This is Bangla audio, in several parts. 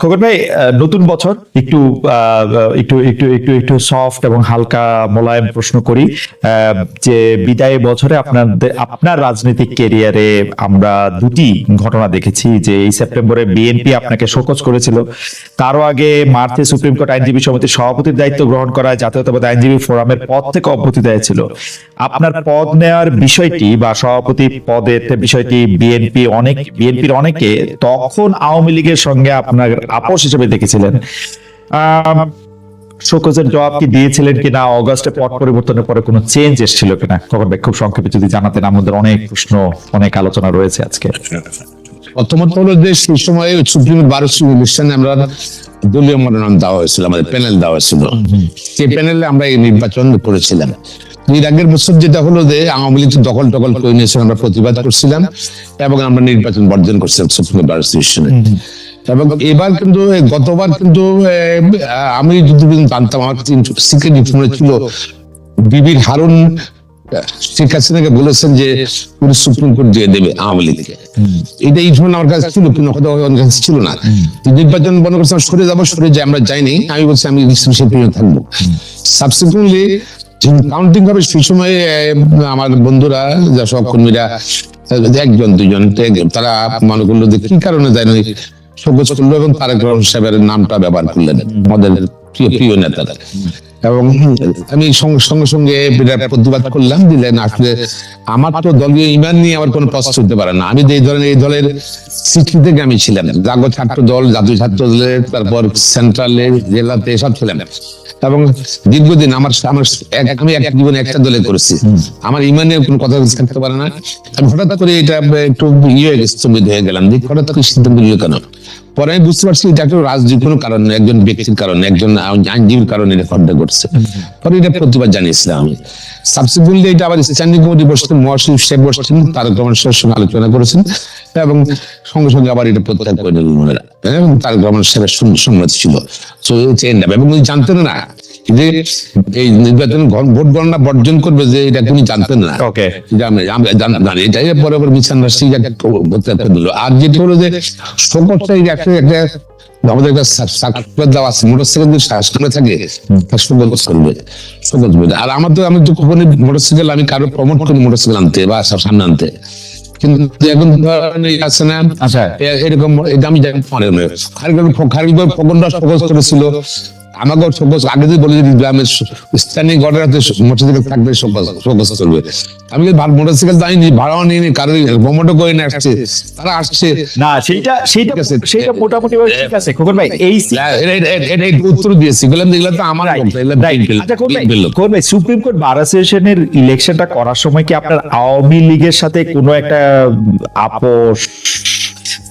খোকন ভাই নতুন বছর, একটু একটু একটু একটু একটু সফট এবং হালকা মোলায়েম প্রশ্ন করি যে বিদায় বছরে আপনাদের, আপনার রাজনৈতিক কেরিয়ারে আমরা দুটি ঘটনা দেখেছি, যে এই সেপ্টেম্বরে বিএনপি আপনাকে শোকজ করেছিল, তারও আগে মার্চে সুপ্রিম কোর্ট আইনজীবী সমিতির সভাপতির দায়িত্ব গ্রহণ করায় জাতীয়তাবাদী আইনজীবী ফোরামের পদ থেকে অব্যাহতি দেওয়া আপনার পদ নেওয়ার বিষয়টি বা সভাপতি পদের বিষয়টি বিএনপি অনেক বিএনপির অনেকে তখন আওয়ামী লীগের সঙ্গে আপনার আপোষ হিসেবে দেখেছিলেন। শোকজের জবাব কি দিয়েছিলেন কিনা অগস্টে পট পরিবর্তনের পরে কোনো চেঞ্জ এসেছিল কিনা? খবর খুব সংক্ষেপে যদি জানাতেন আমাদের অনেক প্রশ্ন অনেক আলোচনা রয়েছে আজকে। প্রথমত হলো যে সেই সময় সুপ্রিম ইলেকশনে আমরা দলীয় মনোনয়ন দেওয়া হয়েছিল আমাদের প্যানেল দেওয়া হয়েছিল। সেই প্যানেলে আমরা এই নির্বাচন করেছিলাম। এর আগের বছর যেটা হলো যে আওয়ামী লীগ দখল টকল করে নিয়েছে আমরা প্রতিবাদ করছিলাম এবং আমরা নির্বাচন বর্জন করছিলাম সুপ্রিম ইলেকশনে এবং এবার কিন্তু গতবার কিন্তু আমি জানতাম আমার সিক্রেট ইনফরমেশন ছিল বিবির হারুন শেখ হাসিনাকে বলেছেন যে উনি সুপ্রিম কোর্ট দিয়ে দেবে আওয়ামী লীগকে। এটা এই ধরনের আমার কাছে ছিল কিন্তু কথা আমার কাছে ছিল না। নির্বাচন বন্ধ করছে সরে যাব সরে যাই আমরা যাইনি। আমি বলছি আমি থাকব। সাবসিকুয়েন্টলি কাউন্টিং হবে সেই সময় আমার বন্ধুরা যা সহকর্মীরা একজন দুজন তারা মনে করল যে কি কারণে যায় সবুজ করল এবং তারেক রহমান সাহেবের নামটা ব্যবহার করলেন আমাদের প্রিয় প্রিয় নেতারা। এবং আমি সঙ্গে সঙ্গে প্রতিবাদ করলাম, দিলেন আসলে আমার তো দলীয় ইমান নিয়ে আমার কোনো প্রশ্ন হতে পারে না। আমি এই ধরনের এই দলের সৃষ্টি থেকে আমি ছিলাম। জাগো ছাত্র দল, জাতীয় ছাত্র দলের, তারপর সেন্ট্রালে জেলাতে সব ছিলাম। এবং দীর্ঘদিন আমার আমার আমি এক জীবনে একটা দলে করেছি। আমার ইমানে কোনো কথা থাকতে পারে না। আমি হঠাৎ করে এটা একটু ইয়ে হয়ে গেছে হয়ে গেলাম। হঠাৎ করে সিদ্ধান্ত নিল কেন? পরে আমি বুঝতে পারছি এটা একটা রাজনীতির কোনো কারণ নয়, একজন ব্যক্তির কারণে একজন আইনজীবীর কারণে এটা খড্ডা করছে পরে এটা প্রতিবাদ জানিয়েছিলাম আমি। সাবসিকুয়েন্টলি এটা আবার স্ট্যান্ডিং কমিটি বসছেন মহাশিব সাহেব বসছেন তারক রহমান সাহেবের সঙ্গে আলোচনা করেছেন এবং সঙ্গে সঙ্গে আবার এটা প্রত্যাহার করে নিলেন এবং তারক রহমান সাহেবের সং- সম্মতি ছিল। তো end এবং জানতেন না যে এই নির্বাচন ভোট গণনা বর্জন করবে যে এটা উনি জানতেন না। এটাই পরে পরে দিল আর যেটা হলো যে সকলটা এই একটা একটা আমাদের একটা সার্কুলার দেওয়া আছে মোটরসাইকেল যদি থাকে চলবে? সকল চলবে? আর আমার তো আমি তো কখনই মোটরসাইকেল আমি কারও প্রমোট করি মোটরসাইকেল আনতে বা সামনে আনতে। কিন্তু এখন ধরেন আছে না। আচ্ছা। এরকম এটা আমি জানি মনে মনে খারিগর করেছিল। আমাকে ফোকাস আগে দিয়ে বলে দিই আমি স্থানীয় গড়ের হাতে মোটরসাইকেল থাকবে ফোকাস ফোকাস করবে। আমি ভালো মোটরসাইকেল দাইনি ভাড়াও নিয়ে নি কারও প্রমোটও করে নিয়ে আসছে তারা আসছে। না সেইটা সেইটা। সেইটা মোটামুটি ঠিক আছে খোকন ভাই এই উত্তর দিয়েছি বললাম এগুলো তো আমার আচ্ছা খোকন ভাই সুপ্রিম কোর্ট বার অ্যাসোসিয়েশনের ইলেকশনটা করার সময় কি আপনার আওয়ামী লীগের সাথে কোনো একটা আপোষ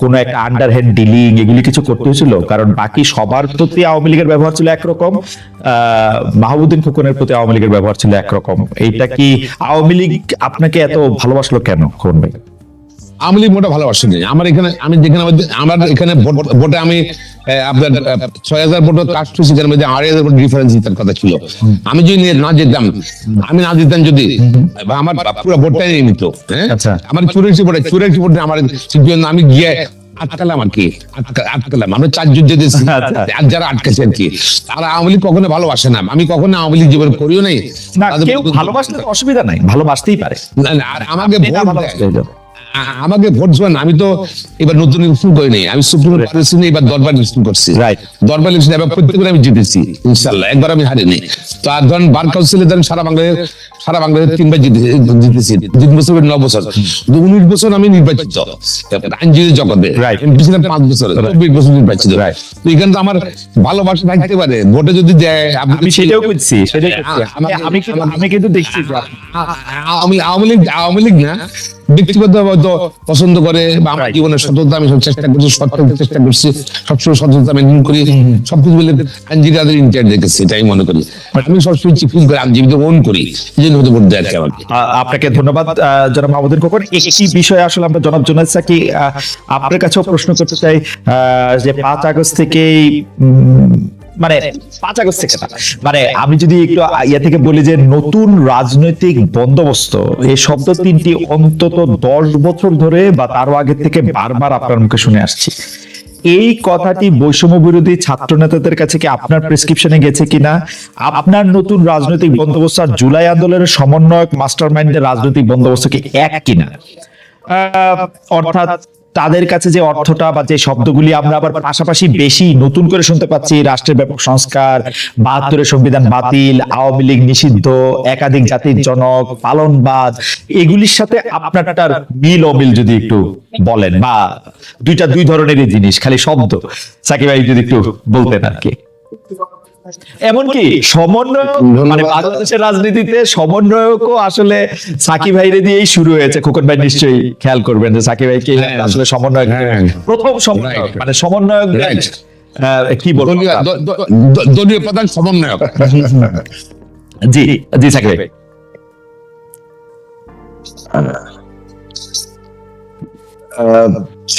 কোন একটা আন্ডার হ্যান্ড ডিলিং এগুলি কিছু করতে হয়েছিল, কারণ বাকি সবার প্রতি আওয়ামী লীগের ব্যবহার ছিল একরকম মাহবুদ্দিন খোকনের প্রতি আওয়ামী লীগের ব্যবহার ছিল একরকম। এইটা কি আওয়ামী লীগ আপনাকে এত ভালোবাসলো কেন, খোকন ভাই? আওয়ামী লীগ মোটা ভালোবাসেনি। আমার এখানে আমি যেখানে আমার এখানে ভোটে আমি আপনার ছয় হাজার ভোট কাস্ট হয়েছে সেখানে মধ্যে আড়াই হাজার ভোট ডিফারেন্স জিতার কথা ছিল। আমি যদি না যেতাম আমি না যেতাম যদি আমার পুরো ভোটটাই হ্যাঁ? আচ্ছা। আমার চুরাশি ভোটে চুরাশি ভোটে আমার আমি গিয়ে আটকালাম আর কি আটকালাম। আমরা চার যুদ্ধ দিয়েছি আচ্ছা। আর যারা আটকেছে আর কি। তারা আওয়ামী লীগ কখনো ভালোবাসে না। আমি কখনো আওয়ামী লীগ জীবন করিও নাই। ভালোবাসলে অসুবিধা নাই ভালোবাসতেই পারে। আর আমাকে ভোট আমাকে ভোট দেবেন আমি তো এবার নতুন ইলেকশন করি নাই আমি সুপ্রিম কোর্ট ইলেকশন এবার দরবার ইলেকশন করছি। Right. দরবার ইলেকশন এবার প্রত্যেকবার আমি জিতেছি ইনশাল্লাহ একবার আমি হারিনি। তো আর ধরেন বার কাউন্সিলে ধরেন সারা বাংলাদেশ সারা বাংলাদেশ তিনবার জিতেছি তিন বছর ন বছর। উনিশ বছর আমি নির্বাচিত। আইনজীবী জগতে. ছিলাম পাঁচ বছর চব্বিশ বছর নির্বাচিত. তো এখানে তো আমার ভালোবাসা থাকতে পারে ভোটে যদি দেয় আমি সেটাও করছি। আ- আমি কিন্তু দেখছি আমি আওয়ামী লীগ আওয়ামী লীগ না ব্যক্তিগত হয়তো পছন্দ করে বা আমার. জীবনের সততা আমি সব চেষ্টা করছি সৎ চেষ্টা করছি সবসময় সততা মেনটেন করি সবকিছু মিলে আইনজীবীদের দেখেছি এটাই মনে করি। আমি সবসময় ফিল করে আইনজীবীদের ওন করি এই জন্য হতে ভোট দেয় আমাকে। আপনাকে ধন্যবাদ জনাব মাহমুদুল খোকন। একটি বিষয়ে আসলে আমরা জনাব জোনাদ সাকি আপনার কাছেও প্রশ্ন করতে চাই আহ, যে পাঁচ আগস্ট থেকেই মানে পাঁচ আগস্ট থেকে না। মানে আমি যদি একটু ইয়ে থেকে বলি যে নতুন রাজনৈতিক বন্দোবস্ত এই শব্দ তিনটি অন্তত দশ বছর ধরে বা তারও আগে থেকে বারবার আপনার মুখে শুনে আসছি। এই কথাটি বৈষম্য বিরোধী ছাত্র নেতাদের কাছে কি আপনার প্রেসক্রিপশনে গেছে কিনা? আপনার নতুন রাজনৈতিক বন্দোবস্ত আর জুলাই আন্দোলনের সমন্বয়ক মাস্টার মাইন্ডের রাজনৈতিক বন্দোবস্ত কি এক কিনা? আহ, অর্থাৎ তাদের কাছে যে অর্থটা বা যে শব্দগুলি আমরা আবার পাশাপাশি বেশি নতুন করে শুনতে পাচ্ছি, রাষ্ট্রের ব্যাপক সংস্কার, বাহাত্তরের সংবিধান বাতিল, আওয়ামী লীগ নিষিদ্ধ, একাধিক জাতির জনক পালনবাদ এগুলির সাথে আপনারটার মিল অমিল যদি একটু বলেন বা দুইটা দুই ধরনেরই জিনিস, খালি শব্দ। সাকিব ভাই যদি একটু বলতেন আর কি। এমনকি সমন্বয় মানে বাংলাদেশের রাজনীতিতে সমন্বয়কও আসলে সাকিব ভাইরে দিয়েই শুরু হয়েছে। খোকন ভাই নিশ্চয়ই খেয়াল করবেন যে সাকিব ভাইকে হ্যাঁ। আসলে সমন্বয়ক হ্যাঁ। প্রথম সমন্বয়ক মানে সমন্বয়ক কি বলব? দলীয় প্রধান সমন্বয়ক। জি জি সাকিব ভাই।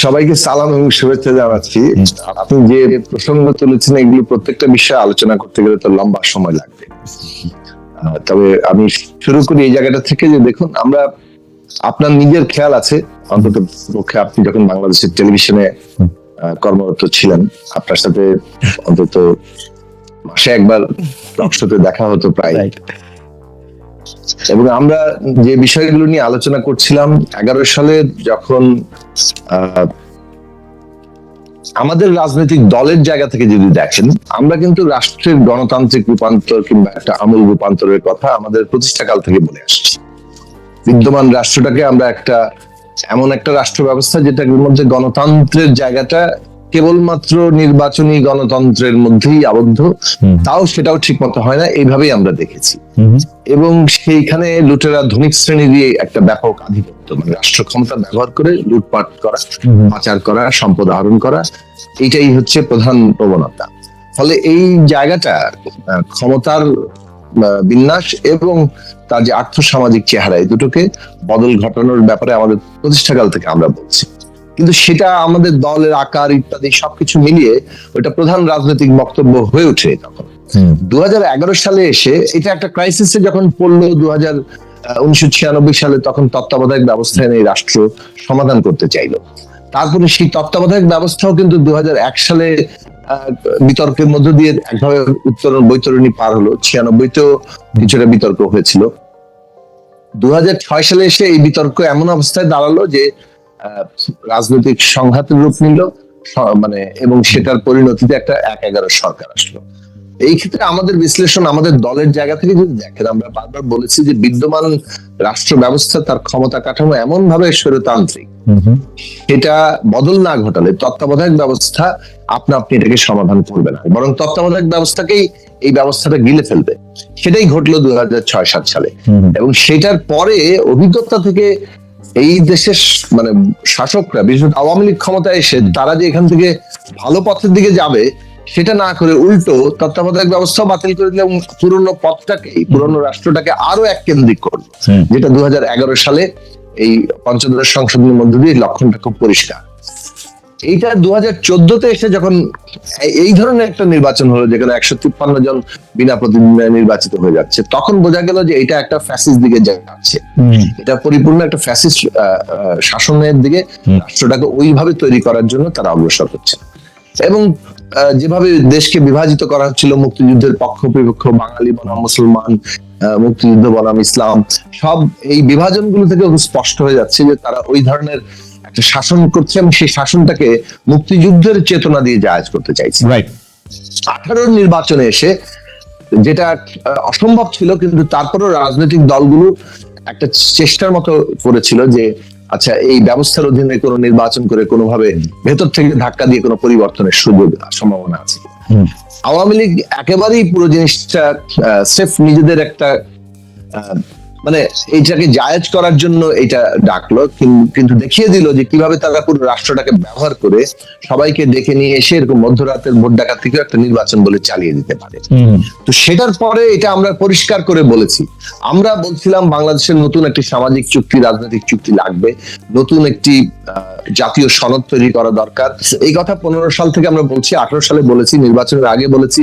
সবাইকে সালাম এবং শুভেচ্ছা জানাচ্ছি। আপনি যে প্রসঙ্গ তুলেছেন এগুলো প্রত্যেকটা বিষয়ে আলোচনা করতে গেলে তো লম্বা সময় লাগবে। তবে আমি শুরু করি এই জায়গাটা থেকে যে দেখুন আমরা আপনার নিজের খেয়াল আছে। অন্তত পক্ষে আপনি যখন বাংলাদেশের টেলিভিশনে কর্মরত ছিলেন আপনার সাথে অন্তত মাসে একবার টক দেখা হতো প্রায়. এবং আমরা যে বিষয়গুলো নিয়ে আলোচনা করছিলাম, এগারো সালে যখন আমাদের রাজনৈতিক দলের জায়গা থেকে যদি দেখেন, আমরা কিন্তু রাষ্ট্রের গণতান্ত্রিক রূপান্তর কিংবা একটা আমূল রূপান্তরের কথা আমাদের প্রতিষ্ঠাকাল থেকে বলে আসছি। বিদ্যমান রাষ্ট্রটাকে আমরা একটা, এমন একটা রাষ্ট্র ব্যবস্থা যেটার মধ্যে গণতন্ত্রের জায়গাটা কেবলমাত্র নির্বাচনী গণতন্ত্রের মধ্যেই আবদ্ধ তাও সেটাও ঠিক মতো হয় না এইভাবেই আমরা দেখেছি। এবং সেইখানে লুটেরা ধনিক শ্রেণি দিয়ে একটা ব্যাপক আধিপত্য মানে রাষ্ট্র ক্ষমতা ব্যবহার করে লুটপাট করা পাচার করা সম্পদ আহরণ করা এইটাই হচ্ছে প্রধান প্রবণতা। ফলে এই জায়গাটা ক্ষমতার বিন্যাস এবং তার যে আর্থসামাজিক চেহারা এই দুটোকে বদল ঘটানোর ব্যাপারে আমাদের প্রতিষ্ঠাকাল থেকে আমরা বলছি। কিন্তু সেটা আমাদের দলের আকার ইত্যাদি সবকিছু মিলিয়ে ওটা প্রধান রাজনৈতিক বক্তব্য হয়ে ওঠে তখন। দু সালে এসে এটা একটা ক্রাইসিসে যখন পড়ল দু উনিশশো সালে তখন তত্ত্বাবধায়ক ব্যবস্থা এনে এই রাষ্ট্র সমাধান করতে চাইলো। তারপরে সেই তত্ত্বাবধায়ক ব্যবস্থাও কিন্তু দু হাজার এক সালে বিতর্কের মধ্য দিয়ে একভাবে উত্তরণ বৈতরণী পার হলো। ছিয়ানব্বইতেও কিছুটা বিতর্ক হয়েছিল। দু হাজার ছয় সালে এসে এই বিতর্ক এমন অবস্থায় দাঁড়াল যে রাজনৈতিক সংঘাতের রূপ নিল মানে এবং সেটার পরিণতিতে একটা এক এগারো সরকার আসলো। এই ক্ষেত্রে আমাদের বিশ্লেষণ আমাদের দলের জায়গা থেকে যদি দেখেন আমরা বারবার বলেছি যে বিদ্যমান রাষ্ট্র ব্যবস্থা তার ক্ষমতা কাঠামো এমন ভাবে স্বৈরতান্ত্রিক এটা বদল না ঘটালে তত্ত্বাবধায়ক ব্যবস্থা আপনা আপনি এটাকে সমাধান করবে না। বরং তত্ত্বাবধায়ক ব্যবস্থাকেই এই ব্যবস্থাটা গিলে ফেলবে। সেটাই ঘটলো দু হাজার ছয় সাত সালে। এবং সেটার পরে অভিজ্ঞতা থেকে এই দেশের মানে শাসকরা বিশেষ আওয়ামী লীগ ক্ষমতায় এসে তারা যে এখান থেকে ভালো পথের দিকে যাবে সেটা না করে উল্টো তত্ত্বাবধায়ক ব্যবস্থা বাতিল করে দিলে এবং পুরনো পথটাকে পুরনো রাষ্ট্রটাকে আরও এক কেন্দ্রিক করল। যেটা দু হাজার এগারো সালে এই পঞ্চদশ সংসদের মধ্য দিয়ে লক্ষণটা খুব পরিষ্কার। এইটা দু হাজার চোদ্দতে এসে যখন এই- ধরনের একটা নির্বাচন হলো যেখানে একশো তিপ্পান্ন জন বিনা প্রতিদ্বন্দ্বী নির্বাচিত হয়ে যাচ্ছে তখন বোঝা গেল যে এটা একটা ফ্যাসিস দিকে যাচ্ছে। এটা পরিপূর্ণ একটা ফ্যাসিস্ট শাসনের দিকে রাষ্ট্রটাকে ওইভাবে তৈরি করার জন্য তারা অগ্রসর হচ্ছে। এবং যেভাবে দেশকে বিভাজিত করা হচ্ছিল মুক্তিযুদ্ধের পক্ষ বিপক্ষ বাঙালি বনাম মুসলমান মুক্তিযুদ্ধ বনাম ইসলাম সব এই বিভাজনগুলো থেকে স্পষ্ট হয়ে যাচ্ছে যে তারা ওই ধরনের শাসন করছে এবং সেই শাসনটাকে মুক্তিযুদ্ধের চেতনা দিয়ে জাহাজ করতে চাইছে। রাইট আঠারোর নির্বাচনে এসে যেটা অসম্ভব ছিল কিন্তু তারপরেও রাজনৈতিক দলগুলো একটা চেষ্টার মতো করেছিল যে আচ্ছা এই ব্যবস্থার অধীনে কোনো নির্বাচন করে কোনোভাবে ভেতর থেকে ধাক্কা দিয়ে কোনো পরিবর্তনের সুযোগ সম্ভাবনা আছে। আওয়ামী লীগ একেবারেই পুরো জিনিসটা সেফ নিজেদের একটা আহ, মানে এইটাকে জায়েজ করার জন্য এটা ডাকলো কিন্তু দেখিয়ে দিল যে কীভাবে তারা পুরো রাষ্ট্রটাকে ব্যবহার করে সবাইকে ডেকে নিয়ে এসে এরকম মধ্যরাতের ভোট ডাকাত থেকেও একটা নির্বাচন বলে চালিয়ে দিতে পারে। তো সেটার পরে এটা আমরা পরিষ্কার করে বলেছি। আমরা বলছিলাম বাংলাদেশের নতুন একটি সামাজিক চুক্তি রাজনৈতিক চুক্তি লাগবে নতুন একটি আহ, জাতীয় সনদ তৈরি করা দরকার। এই কথা পনেরো সাল থেকে আমরা বলছি আঠারো সালে বলেছি নির্বাচনের আগে বলেছি।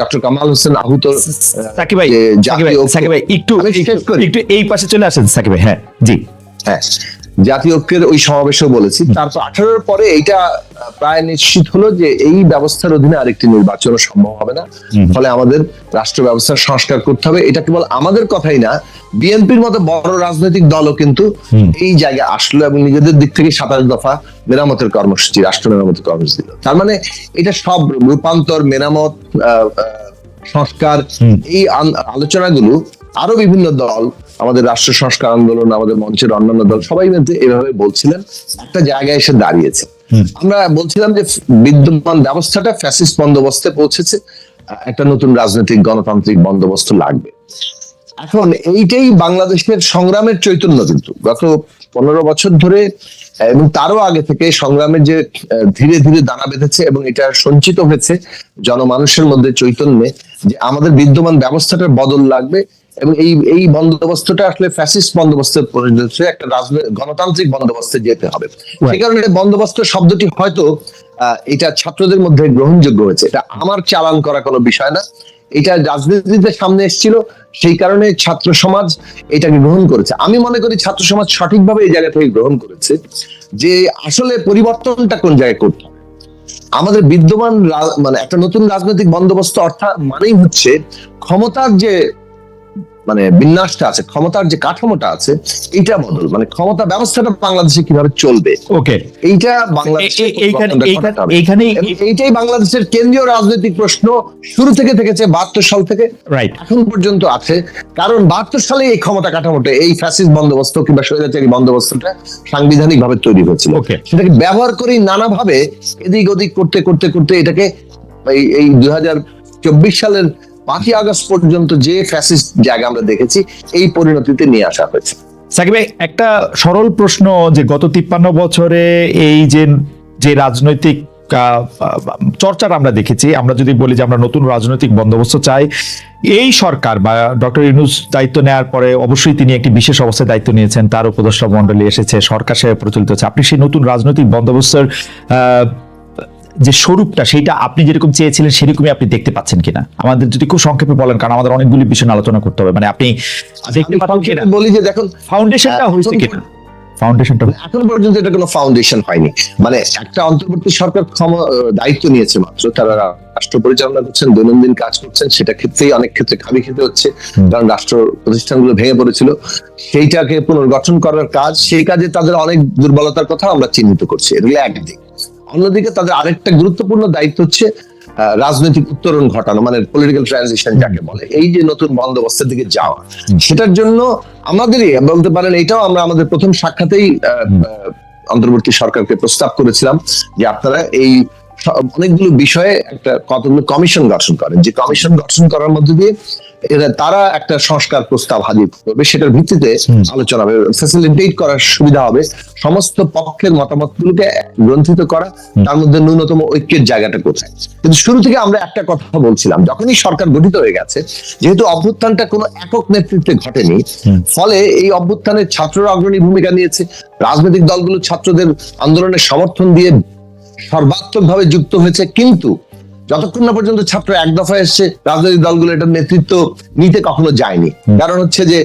ডক্টর কামাল হোসেন আহুত সাকিব ভাই সাকিব ভাই একটু শেষ করি। একটু এই পাশে চলে আসেন সাকিব। হ্যাঁ জি। হ্যাঁ জাতীয় ঐক্যের ওই সমাবেশেও বলেছি। তারপর আঠারোর পরে এইটা প্রায় নিশ্চিত হলো যে এই ব্যবস্থার অধীনে আরেকটি নির্বাচনও সম্ভব হবে না। ফলে আমাদের রাষ্ট্র ব্যবস্থার সংস্কার করতে হবে। এটা কেবল আমাদের কথাই না বিএনপির মতো বড় রাজনৈতিক দলও কিন্তু এই জায়গায় আসলো এবং নিজেদের দিক থেকে সাতাশ দফা মেরামতের কর্মসূচি রাষ্ট্র মেরামতের কর্মসূচি দিল। তার মানে এটা সব রূপান্তর মেরামত সংস্কার এই আলোচনাগুলো আরও বিভিন্ন দল আমাদের রাষ্ট্র সংস্কার আন্দোলন আমাদের মঞ্চের অন্যান্য দল সবাই মিলে এভাবে বলছিলেন। একটা জায়গায় এসে দাঁড়িয়েছে। আমরা বলছিলাম যে বিদ্যমান ব্যবস্থাটা ফ্যাসিস্ট বন্দোবস্তে পৌঁছেছে। একটা নতুন রাজনৈতিক গণতান্ত্রিক বন্দোবস্ত লাগবে। এখন এইটাই বাংলাদেশের সংগ্রামের চৈতন্য কিন্তু। গত পনেরো বছর ধরে এবং তারও আগে থেকে সংগ্রামের যে ধীরে ধীরে দানা বেঁধেছে এবং এটা সঞ্চিত হয়েছে জনমানুষের মধ্যে চৈতন্যে যে আমাদের বিদ্যমান ব্যবস্থাটার বদল লাগবে। এবং এই এই বন্দোবস্তটা আসলে ফ্যাসিস্ট বন্দোবস্তে পরিণত একটা গণতান্ত্রিক বন্দোবস্তে যেতে হবে। সে কারণে বন্দোবস্ত শব্দটি হয়তো এটা ছাত্রদের মধ্যে গ্রহণযোগ্য হয়েছে। এটা আমার চালান করা কোনো বিষয় না। এটা রাজনীতিতে সামনে এসেছিল সেই কারণে ছাত্র সমাজ এটাকে গ্রহণ করেছে। আমি মনে করি ছাত্র সমাজ সঠিকভাবে এই জায়গা থেকে গ্রহণ করেছে যে আসলে পরিবর্তনটা কোন জায়গায় করতে আমাদের বিদ্যমান মানে একটা নতুন রাজনৈতিক বন্দোবস্ত অর্থাৎ মানেই হচ্ছে ক্ষমতার যে মানে বিন্যাসটা আছে ক্ষমতার যে কাঠামোটা আছে এইটা বদল মানে ক্ষমতা ব্যবস্থাটা বাংলাদেশে কীভাবে চলবে? ওকে এইটা বাংলাদেশে এইখানে এইটাই বাংলাদেশের কেন্দ্রীয় রাজনৈতিক প্রশ্ন শুরু থেকে থেকেছে বাহাত্তর সাল থেকে। রাইট এখন পর্যন্ত আছে। কারণ বাহাত্তর সালে এই ক্ষমতা কাঠামোটা এই ফ্যাসিস্ট বন্দোবস্ত কিংবা স্বৈরাচারী বন্দোবস্তটা সাংবিধানিক ভাবে তৈরি হয়েছিল. সেটাকে ব্যবহার করেই নানাভাবে এদিক ওদিক করতে করতে করতে এটাকে এই এই দুই হাজার চব্বিশ সালের পাঁচই আগস্ট পর্যন্ত যে ফ্যাসিস্ট জায়গা আমরা দেখেছি, এই পরিণতিতে নিয়ে আসা হয়েছে। সাকিব একটা সরল প্রশ্ন যে গত তিপ্পান্ন বছরে এই যে যে রাজনৈতিক চর্চাটা আমরা দেখেছি, আমরা যদি বলি যে আমরা নতুন রাজনৈতিক বন্দোবস্ত চাই, এই সরকার বা ডক্টর ইউনুস দায়িত্ব নেওয়ার পরে অবশ্যই তিনি একটি বিশেষ অবস্থায় দায়িত্ব নিয়েছেন, তার উপদেষ্টা মন্ডলী এসেছে, সরকার সেভাবে প্রচলিত হচ্ছে। আপনি সেই নতুন রাজনৈতিক বন্দোবস্তের যে স্বরূপটা সেটা আপনি যেরকম চেয়েছিলেন সেরকমই আপনি দেখতে পাচ্ছেন কিনা? আমাদের যদি খুব সংক্ষেপে বলেন কারণ আমাদের অনেকগুলি বিষয় আলোচনা করতে হবে। মানে আপনি দেখতে পাচ্ছেন কিনা? বলি যে দেখুন ফাউন্ডেশনটা হয়েছে কিনা? ফাউন্ডেশনটা এখন পর্যন্ত এটা কোনো ফাউন্ডেশন হয়নি। মানে একটা অন্তর্বর্তী সরকার ক্ষম- দায়িত্ব নিয়েছে মাত্র। তারা রাষ্ট্র পরিচালনা করছেন দৈনন্দিন কাজ করছেন সেটা ক্ষেত্রেই অনেক ক্ষেত্রে খাবি খেতে হচ্ছে। কারণ রাষ্ট্র প্রতিষ্ঠানগুলো ভেঙে পড়েছিল। সেইটাকে পুনর্গঠন করার কাজ সেই কাজে তাদের অনেক দুর্বলতার কথা আমরা চিহ্নিত করছি। এগুলো একদিক। অন্যদিকে তাদের আরেকটা গুরুত্বপূর্ণ দায়িত্ব হচ্ছে রাজনৈতিক উত্তরণ ঘটানো মানে পলিটিক্যাল ট্রানজিশন যাকে বলে। এই যে নতুন বন্দোবস্তের দিকে যাওয়া সেটার জন্য আমাদেরই বলতে পারেন এটাও আমরা আমাদের প্রথম সাক্ষাতেই অন্তর্বর্তী সরকারকে প্রস্তাব করেছিলাম যে আপনারা এই অনেকগুলো বিষয়ে একটা কতগুলো কমিশন গঠন করেন। যে কমিশন গঠন করার মধ্যে দিয়ে এরা তারা একটা সংস্কার প্রস্তাব হাজির করবে। সেটার ভিত্তিতে আলোচনা হবে ফ্যাসিলিটেট করার সুবিধা হবে। সমস্ত পক্ষের মতামতগুলোকে গ্রন্থিত করা তার মধ্যে ন্যূনতম ঐক্যের জায়গাটা কোথায়? কিন্তু শুরু থেকে আমরা একটা কথা বলছিলাম যখনই সরকার গঠিত হয়ে গেছে যেহেতু অভ্যুত্থানটা কোনো একক নেতৃত্বে ঘটেনি ফলে এই অভ্যুত্থানের ছাত্ররা অগ্রণী ভূমিকা নিয়েছে। রাজনৈতিক দলগুলো ছাত্রদের আন্দোলনের সমর্থন দিয়ে সর্বাত্মক ভাবে যুক্ত হয়েছে কিন্তু যতক্ষণ না পর্যন্ত ছাত্র এক দফা এসছে রাজনৈতিক দলগুলো এটার নেতৃত্ব নিতে কখনো যায়নি। কারণ হচ্ছে যে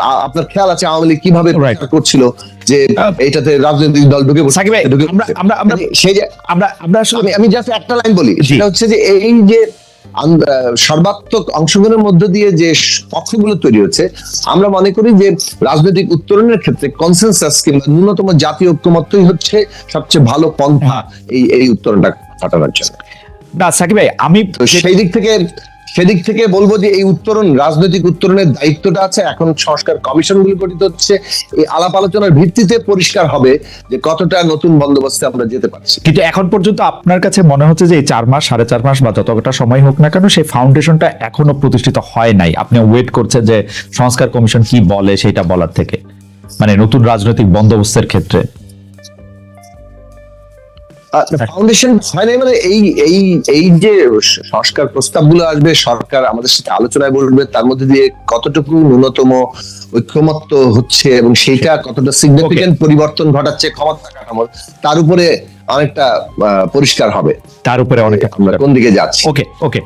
আপনার খেয়াল আছে আওয়ামী লীগ কীভাবে. করছিল যে এটাতে রাজনৈতিক দল ঢুকে আমরা- আমরা- আমরা- মানে সেই যে আমরা আমরা আসলে আমি জাস্ট একটা লাইন বলি সেটা হচ্ছে যে এই যে সর্বাত্মক অংশগ্রহণের মধ্য দিয়ে যে পক্ষগুলো তৈরি হচ্ছে আমরা মনে করি যে রাজনৈতিক উত্তরণের ক্ষেত্রে কনসেনসাস কিংবা ন্যূনতম জাতীয় ঐক্যমত্যই হচ্ছে সবচেয়ে ভালো পন্থা এই এই উত্তরণটা ঘটানোর জন্য। না সাকিব ভাই আমি সেই দিক থেকে সেদিক থেকে বলব যে এই উত্তরণ, রাজনৈতিক উত্তরণের দায়িত্বটা আছে। এখন সংস্কার কমিশন গুলি গঠিত হচ্ছে। এই আলাপ আলোচনার ভিত্তিতে পরিষ্কার হবে যে কতটা নতুন বন্দোবস্তে আমরা যেতে পারছি। কিন্তু এখন পর্যন্ত আপনার কাছে মনে হচ্ছে যে এই চার মাস, সাড়ে চার মাস বা যতটা সময় হোক না কেন, সেই ফাউন্ডেশনটা এখনও প্রতিষ্ঠিত হয় নাই। আপনি ওয়েট করছেন যে সংস্কার কমিশন কি বলে সেটা বলার থেকে। মানে নতুন রাজনৈতিক বন্দোবস্তের ক্ষেত্রে। ফাউন্ডেশন হয় নাই মানে এই এই এই যে সংস্কার প্রস্তাবগুলো আসবে সরকার আমাদের সাথে আলোচনায় বলবে তার মধ্যে দিয়ে কতটুকু ন্যূনতম ঐক্যমত্য হচ্ছে এবং সেইটা কতটা সিগনিফিকেন্ট পরিবর্তন ঘটাচ্ছে ক্ষমতা কাঠামোর তার উপরে অনেকটা আহ, পরিষ্কার হবে। তার উপরে অনেকটা কোন দিকে যাচ্ছে? ওকে ওকে